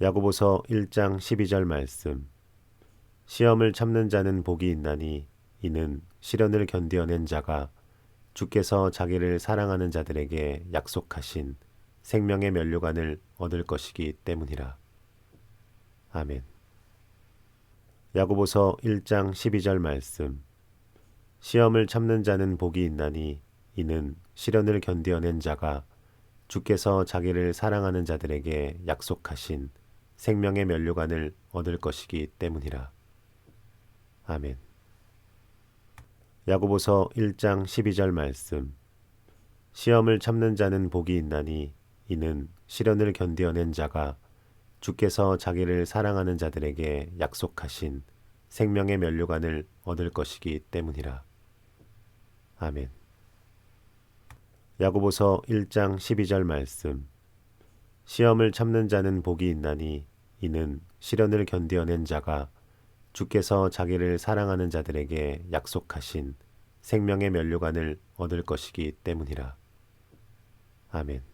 야고보서 1장 12절 말씀 시험을 참는 자는 복이 있나니 이는 시련을 견디어낸 자가 주께서 자기를 사랑하는 자들에게 약속하신 생명의 면류관을 얻을 것이기 때문이라. 아멘. 야고보서 1장 12절 말씀 시험을 참는 자는 복이 있나니 이는 시련을 견디어낸 자가 주께서 자기를 사랑하는 자들에게 약속하신 생명의 면류관을 얻을 것이기 때문이라. 아멘. 야고보서 1장 12절 말씀 시험을 참는 자는 복이 있나니 이는 시련을 견디어낸 자가 주께서 자기를 사랑하는 자들에게 약속하신 생명의 면류관을 얻을 것이기 때문이라. 아멘. 야고보서 1장 12절 말씀 시험을 참는 자는 복이 있나니 이는 시련을 견디어낸 자가 주께서 자기를 사랑하는 자들에게 약속하신 생명의 면류관을 얻을 것이기 때문이라. 아멘.